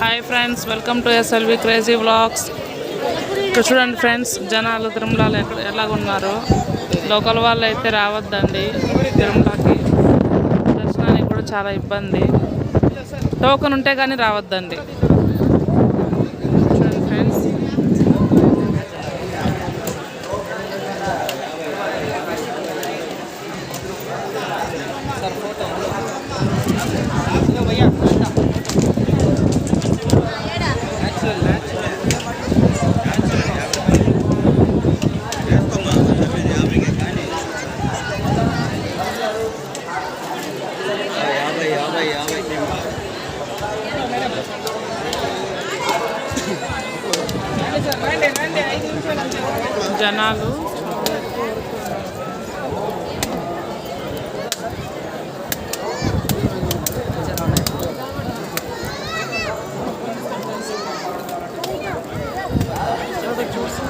Hi friends welcome to SLV crazy vlogs ఇక్కడ చూడండి friends జనాలు తిరుమలలో ఎక్కడ ఎలాగున్నారు? లోకల్ వాళ్ళు అయితే రావద్దండి. తిరుమలకి దర్శనానికి కూడా చాలా ఇబ్బంది. టోకెన్ ఉంటే కానీ రావద్దండి. చూడండి ఫ్రెండ్స్ జనాలు. చూసి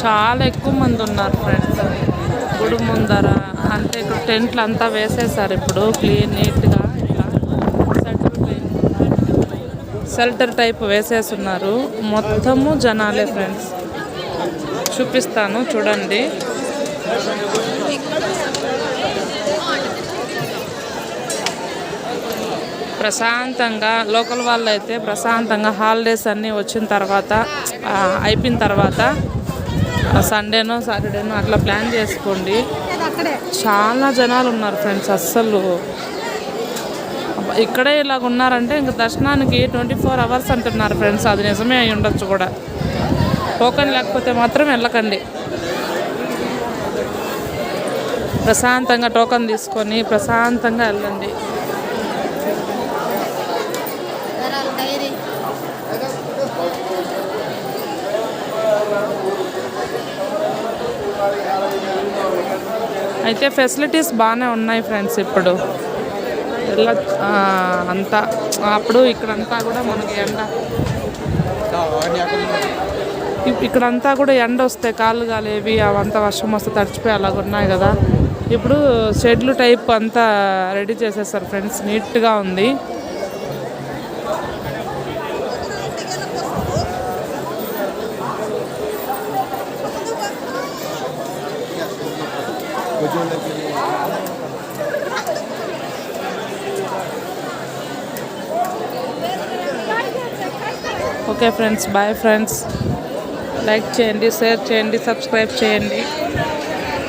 చాలా ఎక్కువ మంది ఉన్నారు ఫ్రెండ్స్ గుడి ముందర అంటే ఇక్కడ టెంట్లు అంతా వేసేసారు ఇప్పుడు క్లీన్ నీట్గా. ఇట్లా షెల్టర్ టైప్ షెల్టర్ టైప్ వేసేస్తున్నారు మొత్తము జనాలే ఫ్రెండ్స్ చూపిస్తాను చూడండి. ప్రశాంతంగా లోకల్ వాళ్ళు అయితే ప్రశాంతంగా హాలిడేస్ అన్నీ వచ్చిన తర్వాత అయిపోయిన తర్వాత సండేనో సాటర్డేనో అట్లా ప్లాన్ చేసుకోండి. చాలా జనాలు ఉన్నారు ఫ్రెండ్స్ అస్సలు. ఇక్కడే ఇలాగ ఉన్నారంటే ఇంక దర్శనానికి ట్వంటీ ఫోర్ అవర్స్ అంటున్నారు ఫ్రెండ్స్ అది నిజమే అయి ఉండొచ్చు కూడా. టోకెన్ లేకపోతే మాత్రం వెళ్ళకండి. ప్రశాంతంగా టోకెన్ తీసుకొని ప్రశాంతంగా వెళ్ళండి. అయితే ఫెసిలిటీస్ బాగానే ఉన్నాయి ఫ్రెండ్స్ ఇప్పుడు. వెళ్ళ అంతా అప్పుడు ఇక్కడంతా కూడా మనకి ఎండ. ఇక్కడంతా కూడా ఎండ వస్తే కాళ్ళు కాలేవి అవంతా వర్షం వస్తే తడిచిపోయి అలాగ ఉన్నాయి కదా. ఇప్పుడు షెడ్లు టైప్ అంతా రెడీ చేసేస్తారు ఫ్రెండ్స్ నీట్గా ఉంది. Okay friends bye friends like చేయండి షేర్ చేయండి సబ్స్క్రైబ్ చేయండి.